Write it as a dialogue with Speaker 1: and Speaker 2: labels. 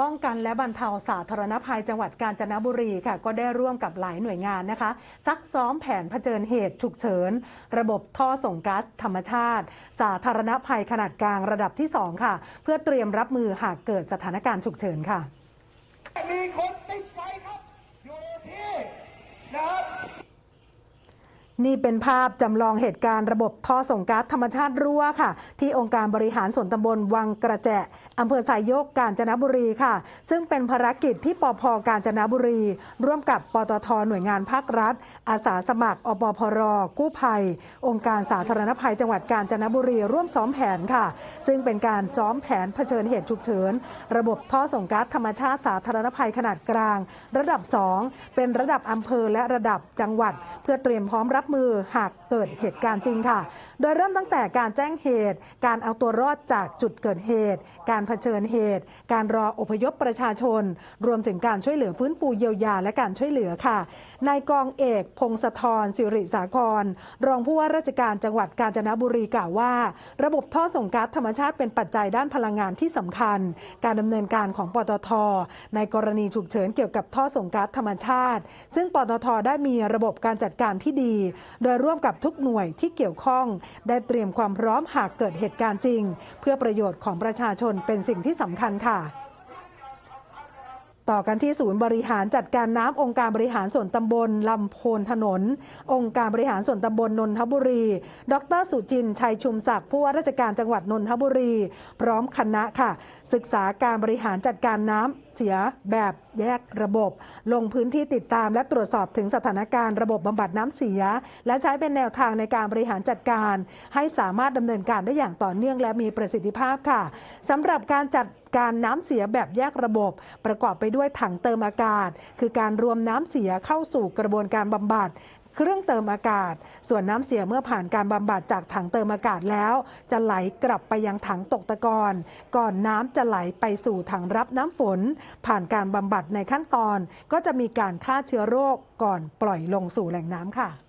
Speaker 1: ป้องกันและบรรเทาสาธารณภัยจังหวัดกาญจนบุรีค่ะ ก็ได้ร่วมกับหลายหน่วยงานนะคะ ซักซ้อมแผนเผชิญเหตุฉุกเฉิน ระบบท่อส่งก๊าซธรรมชาติ สาธารณภัยขนาดกลางระดับที่ 2 ค่ะ เพื่อเตรียมรับมือหากเกิดสถานการณ์ฉุกเฉินค่ะ
Speaker 2: มีคนติดไฟครับ อยู่ที่นะครับ
Speaker 1: นี่เป็นภาพจำลองเหตุการณ์ระบบท่อส่งก๊าซธรรมชาติรั่วค่ะ ที่องค์การบริหารส่วนตำบลวังกระแจอำเภอสายโยกกาญจนบุรีค่ะ ซึ่งเป็นภารกิจที่ปพกาญจนบุรี ร่วมกับปตทหน่วยงานภาครัฐ อาสาสมัครอปพร กู้ภัย องค์การสาธารณภัยจังหวัดกาญจนบุรี ร่วมซ้อมแผนค่ะ ซึ่งเป็นการซ้อมแผนเผชิญเหตุฉุกเฉินระบบท่อส่งก๊าซธรรมชาติสาธารณภัยขนาดกลาง ระดับ 2 เป็นระดับอำเภอและระดับจังหวัด เพื่อเตรียมพร้อมรับมือหากเกิดเหตุการณ์จริงค่ะ โดยเริ่มตั้งแต่การแจ้งเหตุ การเอาตัวรอดจากจุดเกิดเหตุ การเผชิญเหตุ การรออพยพประชาชน รวมถึงการช่วยเหลือฟื้นฟูเยียวยาและการช่วยเหลือค่ะ นายกองเอก พงศธรสิริสากรรองผู้ว่าราชการจังหวัดกาญจนบุรีกล่าวว่า ระบบท่อส่งก๊าซธรรมชาติเป็นปัจจัยด้านพลังงานที่สำคัญ การดำเนินการของปตท ในกรณีฉุกเฉินเกี่ยวกับท่อส่งก๊าซธรรมชาติ ซึ่งปตทได้มีระบบการจัดการที่ดีโดยร่วมกับทุกหน่วยที่เกี่ยวข้อง ได้เตรียมความพร้อมหากเกิดเหตุการณ์จริง เพื่อประโยชน์ของประชาชนเป็นสิ่งที่สำคัญค่ะต่อกันที่ศูนย์บริหารจัดการน้ำองค์การบริหารส่วนตำบลลำโพนถนน องค์การบริหารส่วนตำบลนนทบุรี ดรสุจินชัยชุมศักดิ์ผู้ว่าราชการจังหวัดนนทบุรี พร้อมคณะค่ะ ศึกษาการบริหารจัดการน้ำ เสียแบบแยกระบบ ลงพื้นที่ติดตามและตรวจสอบถึงสถานการณ์ระบบบำบัดน้ำเสีย และใช้เป็นแนวทางในการบริหารจัดการ ให้สามารถดำเนินการได้อย่างต่อเนื่องและมีประสิทธิภาพค่ะสำหรับการจัดการน้ำเสียแบบแยกระบบ ประกอบไปด้วยถังเติมอากาศ คือการรวมน้ำเสียเข้าสู่กระบวนการบำบัด เครื่องเติมอากาศ ส่วนน้ำเสียเมื่อผ่านการบำบัดจากถังเติมอากาศแล้ว จะไหลกลับไปยังถังตกตะกอนก่อนน้ำจะไหลไปสู่ถังรับน้ำฝน ผ่านการบำบัดในขั้นตอน ก็จะมีการฆ่าเชื้อโรคก่อนปล่อยลงสู่แหล่งน้ำค่ะ